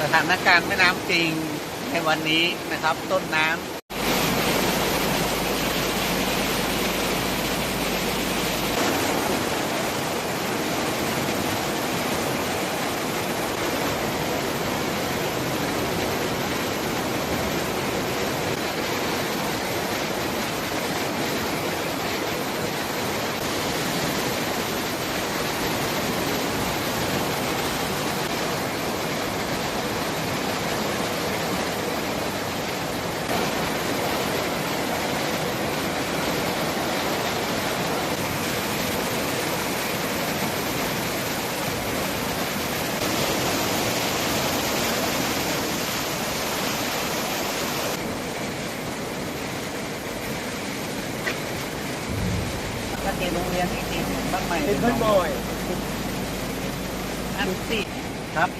สถานการณ์แม่น้ำจริงในวันนี้นะครับ ต้นน้ำ นักเรียนโรงเรียนที่ติดบ้านใหม่เป็นเพื่อนบ่อยอันสี่ครับ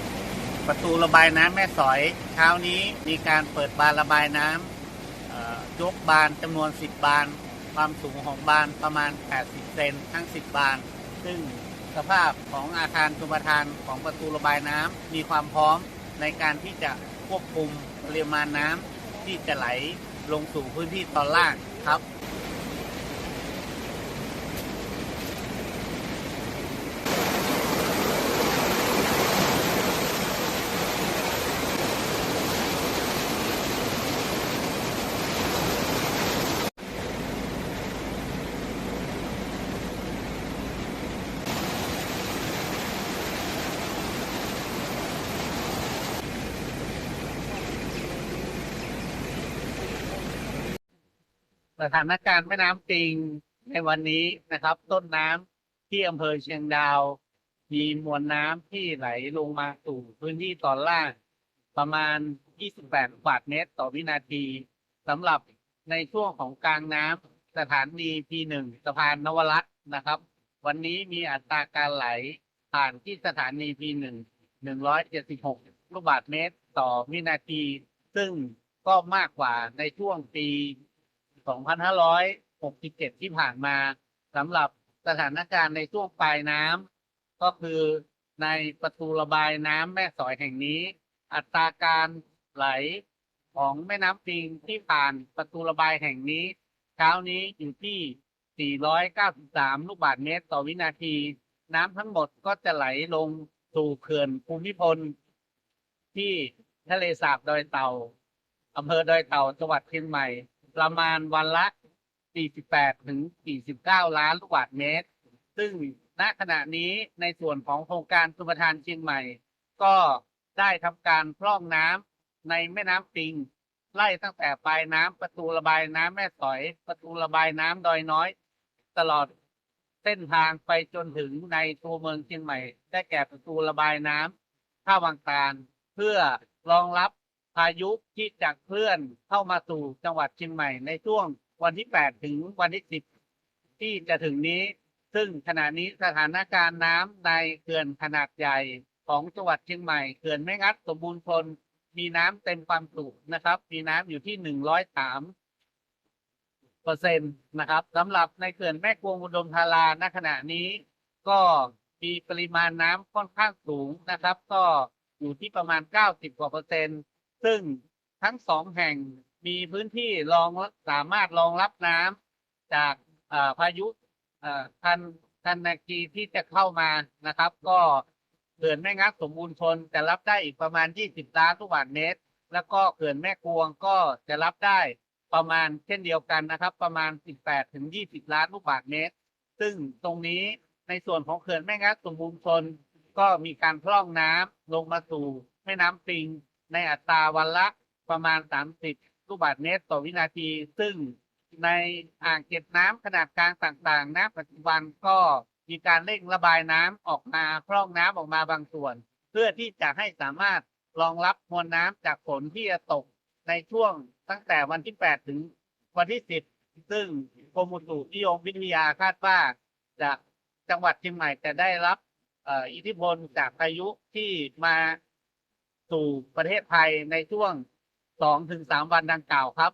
ประตูระบายน้ำแม่สอย เช้านี้มีการเปิดบานระบายน้ำเอ่อยกบานจำนวน 10 บาน ความสูงของบานประมาณ 80 เซนทั้ง 10 บาน ซึ่งสภาพของอาคารชุมทานของประตูระบายน้ำมีความพร้อมในการที่จะควบคุมปริมาณน้ำที่จะไหลลงสู่พื้นที่ตอนล่างครับ สถานการณ์แม่น้ำปิงในวันนี้นะครับ ต้นน้ำที่อำเภอเชียงดาว มีมวลน้ำที่ไหลลงมาสู่พื้นที่ตอนล่าง ประมาณ 28 บาทเมตรต่อวินาทีสำหรับในช่วงของกลางน้ำสถานี P1 สะพานนวรัตน์นะครับ วันนี้มีอัตราการไหลผ่านที่สถานี P1 176 ลูกบาทเมตรต่อวินาที ซึ่งก็มากกว่าในช่วงปี 2567 ที่ผ่านมาสำหรับสถานการณ์ในช่วงปลายน้ำก็คือในประตูระบายน้ำแม่สอยแห่งนี้ อัตราการไหลของแม่น้ำปิงที่ผ่านประตูระบายแห่งนี้ เช้านี้อยู่ที่ 493 ลูกบาศก์เมตรต่อวินาที น้ำทั้งหมดก็จะไหลลงสู่เขื่อนภูมิพล ที่ทะเลสาบดอยเต่าอำเภอดอยเต่าจังหวัดเชียงใหม่ ประมาณวันละ 48 ถึง 49 ล้านลูกบาศก์เมตร ซึ่งณขณะนี้ในส่วนของโครงการสุปทานเชียงใหม่ ก็ได้ทำการพร่องน้ำในแม่น้ำปิง ไล่ตั้งแต่ปลายน้ำประตูระบายน้ำแม่สอย ประตูระบายน้ำดอยน้อย ตลอดเส้นทางไปจนถึงในตัวเมืองเชียงใหม่ ได้แก่ประตูระบายน้ำท่าวังตาลเพื่อรองรับ พายุที่จะเคลื่อนเข้ามาสู่จังหวัดเชียงใหม่ในช่วงวันที่ 8 ถึงวันที่ 10 ที่จะถึงนี้ ซึ่งขณะนี้สถานการณ์น้ำในเขื่อนขนาดใหญ่ของจังหวัดเชียงใหม่เขื่อนแม่งัดสมบูรณ์พลมีน้ำเต็มความจุนะครับ มีน้ำอยู่ที่ 103เปอร์เซ็นต์นะครับสำหรับในเขื่อนแม่กวงอุดมธาราณขณะนี้ ก็มีปริมาณน้ำค่อนข้างสูงนะครับ ก็อยู่ที่ประมาณ 90กว่าเปอร์เซ็นต์ ซึ่งทั้งสองแห่งมีพื้นที่รองสามารถรองรับน้ำจากพายุทันทันนากีที่จะเข้ามานะครับ ก็เขื่อนแม่งักสมบูรณ์ชนจะรับได้อีกประมาณ 20 ล้านลูกบาศก์เมตร แล้วก็เขื่อนแม่กวงก็จะรับได้ประมาณเช่นเดียวกันนะครับ ประมาณ 18 ถึง 20 ล้านลูกบาศก์เมตร ซึ่งตรงนี้ในส่วนของเขื่อนแม่งักสมบูรณ์ชนก็มีการพร่องน้ำลงมาสู่แม่น้ำปิง ในอัตราวันละประมาณ 30 ลูกบาศก์เมตรต่อวินาที ซึ่งในอ่างเก็บน้ำขนาดกลางต่างๆณปัจจุบันก็มีการเร่งระบายน้ำออกมาพร่องน้ำออกมาบางส่วน เพื่อที่จะให้สามารถรองรับมวลน้ำจากฝนที่จะตกในช่วงตั้งแต่วันที่ 8 ถึงวันที่ 10 ซึ่งกรมอุตุนิยมวิทยาคาดว่าจะจังหวัดเชียงใหม่จะได้รับอิทธิพลจากพายุที่มา สู่ประเทศไทยในช่วง 2-3 วันดังกล่าวครับ